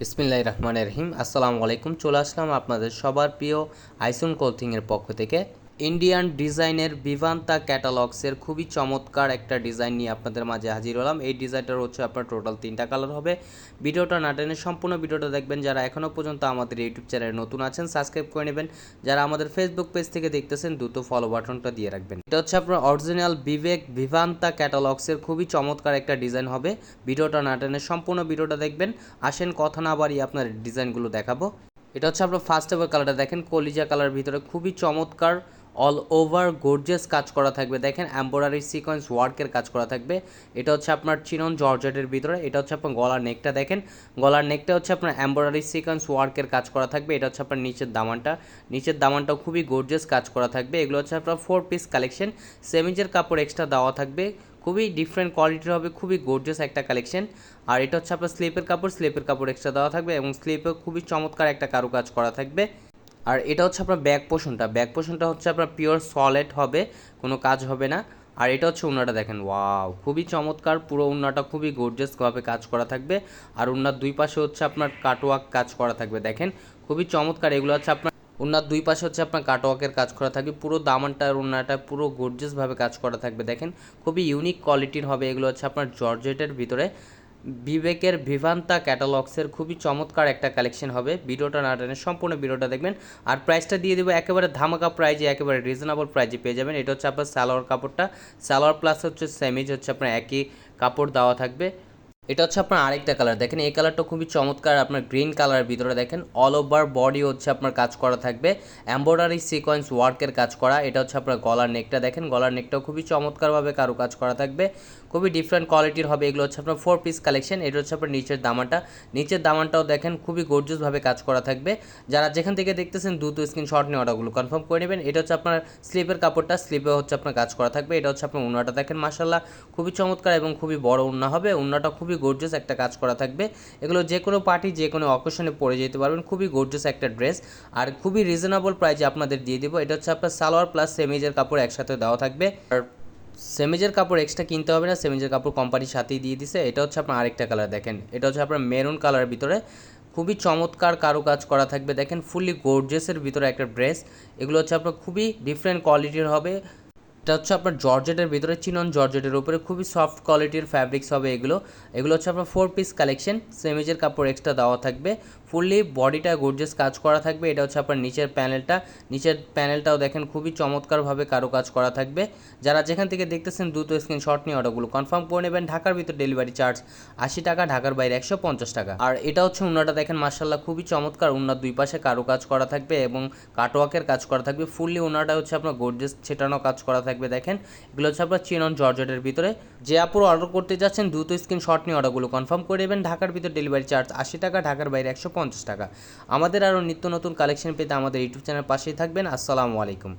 বিসমিল্লাহ রহমান রহিম। আসসালামু আলাইকুম। চলে আসলাম আপনাদের সবার প্রিয় আইসুন কোথিংয়ের পক্ষ থেকে। ইন্ডিয়ান ডিজাইনের বিভান্তা ক্যাটালগসের খুবই চমৎকার একটা ডিজাইন নিয়ে আপনাদের মাঝে হাজির হলাম। এই ডিজাইনটার হচ্ছে আপনার টোটাল তিনটা কালার হবে। ভিডিওটা না টেনে সম্পূর্ণ ভিডিওটা দেখবেন। যারা এখনও পর্যন্ত আমাদের ইউটিউব চ্যানেলে নতুন আছেন সাবস্ক্রাইব করে নেবেন। যারা আমাদের ফেসবুক পেজ থেকে দেখতেছেন, দ্রুত ফলো বাটনটা দিয়ে রাখবেন। এটা হচ্ছে আপনার অরিজিনাল বিবেক বিভান্তা ক্যাটালগসের খুবই চমৎকার একটা ডিজাইন হবে। ভিডিওটা না টেনে সম্পূর্ণ ভিডিওটা দেখবেন। আসেন, কথা না বাড়িয়ে আপনার ডিজাইনগুলো দেখাবো। এটা হচ্ছে আপনার ফার্স্ট এভার কালারটা দেখেন। কলিজা কালার ভিতরে খুবই চমৎকার অল ওভার গোর্জিয়াস কাজ করা থাকবে। দেখেন, এম্ব্রয়ডারি সিকোয়েন্স ওয়ার্কের কাজ করা থাকবে। এটা হচ্ছে আপনার চিনন জর্জেটের ভিতরে, এটা হচ্ছে আপনার গলার নেকটা দেখেন। গলার নেকটা হচ্ছে আপনার এম্ব্রয়ডারি সিকোয়েন্স ওয়ার্কের কাজ করা থাকবে। এটা হচ্ছে আপনার নিচের দামানটা। নিচের দামানটাও খুবই গোর্জিয়াস কাজ করা থাকবে। এগুলো হচ্ছে আপনার ফোর পিস কালেকশন সেমিজের কাপড় এক্সট্রা দেওয়া থাকবে। খুবই ডিফারেন্ট কোয়ালিটির হবে, খুবই গোর্জিয়াস একটা কালেকশন আর এটা হচ্ছে আপনার স্লিপের কাপড়। স্লিপের কাপড় এক্সট্রা দেওয়া থাকবে এবং স্লিপেও খুবই চমৎকার একটা কারুকাজ করা থাকবে। আর এটা হচ্ছে আপনার ব্যাক পোষণটা। ব্যাক পোষণটা হচ্ছে আপনার পিওর সলিড হবে, কোনো কাজ হবে না। আর এটা হচ্ছে উন্নাটা দেখেন ওয়াও খুবই চমৎকার, পুরো উন্নাটা খুবই গোর্জিয়াসভাবে কাজ করা থাকবে। আর উন্নার দুই পাশে হচ্ছে আপনার কাটওয়ার্ক কাজ করা থাকবে, দেখেন। খুবই চমৎকার, এগুলো হচ্ছে আপনার, উন্নার দুই পাশে হচ্ছে আপনার কাটওয়ার্কের কাজ করা থাকবে। পুরো দামানটা আর উন্নাটা পুরো গোর্জিয়াসভাবে কাজ করা থাকবে, দেখেন। খুবই ইউনিক কোয়ালিটির হবে এগুলো হচ্ছে আপনার জর্জেটের ভিতরে। বিবেকের ভিভান্তা ক্যাটালগসের খুবই চমৎকার একটা কালেকশন হবে। ভিডিওটা না টেনে সম্পূর্ণ ভিডিওটা দেখবেন। আর প্রাইসটা দিয়ে দেবো একেবারে ধামাকা প্রাইজে, একেবারে রিজনেবল প্রাইজে পেয়ে যাবেন। এটা হচ্ছে আপনার সালোয়ার কাপড়টা। সালোয়ার প্লাস হচ্ছে সেমিজ হচ্ছে আপনার একই কাপড় দেওয়া থাকবে। এটা হচ্ছে আপনার আরেকটা কালার দেখেন, এই কালারটা খুবই চমৎকার। আপনার গ্রিন কালারের ভিতরে দেখেন অল ওভার বডি হচ্ছে আপনার কাজ করা থাকবে। এম্ব্রয়ডারি সিকোয়েন্স ওয়ার্কের কাজ করা। এটা হচ্ছে আপনার গলার নেকটা দেখেন, গলার নেকটাও খুবই চমৎকারভাবে কারও কাজ করা থাকবে। খুবই ডিফারেন্ট কোয়ালিটির হবে। এগুলো হচ্ছে আপনার ফোর পিস কালেকশন এটা হচ্ছে আপনার নিচের দামানটা নিচের দামানটাও দেখেন, খুবই গর্জিয়াসভাবে কাজ করা থাকবে। যারা যেখান থেকে দেখতেছেন, দ্রুত স্ক্রিনশট নিয়ে অর্ডারগুলো কনফার্ম করে নেবেন। এটা হচ্ছে আপনার স্লিপের কাপড়টা। স্লিপে হচ্ছে আপনার কাজ করা থাকবে। এটা হচ্ছে আপনার উন্নাটা। দেখেন মাসাল্লাহ খুবই চমৎকার এবং খুবই বড় উন্না হবে। উন্নাটা খুবই গর্জিয়াস একটা কাজ করা থাকবে। এগুলো যে কোনো পার্টি যে কোনো অকেশনে পরে যেতে পারবেন। খুবই গর্জিয়াস একটা ড্রেস আর খুবই রিজনেবল প্রাইসে আপনাদের দিয়ে দেবো। এটা হচ্ছে আপনার সালোয়ার প্লাস সেমিজের কাপড় একসাথে দেওয়া থাকবে। আর সেমিজের কাপড় এক্সট্রা কিনতে হবে না। সেমিজের কাপড় কোম্পানির সাথেই দিয়ে দিছে। এটা হচ্ছে আপনার আরেকটা কালার দেখেন। এটা হচ্ছে আপনার মেরুন কালারের ভিতরে। খুবই চমৎকার কারুকাজ করা থাকবে। দেখেন ফুললি গোর্জেসের ভিতরে একটা ড্রেস এগুলো হচ্ছে আপনার খুবই ডিফারেন্ট কোয়ালিটির হবে। এটা হচ্ছে আপনার জর্জেটের ভিতরে, চিনন জর্জেটের উপরে, খুবই সফট কোয়ালিটির ফ্যাব্রিক্স হবে এগুলো। এগুলো হচ্ছে আপনার ফোর পিস কালেকশন সেমিজের কাপড় এক্সট্রা দেওয়া থাকবে। ফুললি বডিটা গোর্জেস কাজ করা থাকবে। এটা হচ্ছে আপনার নিচের প্যানেলটা নিচের প্যানেলটাও দেখেন, খুবই চমৎকারভাবে কারও কাজ করা থাকবে। যারা যেখান থেকে দেখতেছেন, দ্রুত স্ক্রিনশট নিয়ে অর্ডারগুলো কনফার্ম করে নেবেন, ঢাকার ভিতর ডেলিভারি চার্জ আশি টাকা, ঢাকার বাইরে একশো পঞ্চাশ টাকা। আর এটা হচ্ছে উন্নাটা দেখেন মার্শাল্লাহ খুবই চমৎকার। উন্নার দুই পাশে কারও কাজ করা থাকবে এবং কাটওয়ার্কের কাজ করা থাকবে। ফুললি উন্নাটা হচ্ছে আপনার গোর্জেস ছেটানো কাজ করা থাকবে, দেখেন। এগুলো হচ্ছে আপনার চিনন জর্জেটের ভিতরে। যে আপুর অর্ডার করতে যাচ্ছেন, দ্রুত স্ক্রিনশট নিয়ে অর্ডারগুলো কনফার্ম করে নেবেন, ঢাকার ভিতর ডেলিভারি চার্জ আশি টাকা, ঢাকার বাইরে একশো পঞ্চাশ টাকা। আমাদের আরও নিত্য নতুন কালেকশন পেতে আমাদের ইউটিউব চ্যানেল পাশেই থাকবেন। আসসালামু আলাইকুম।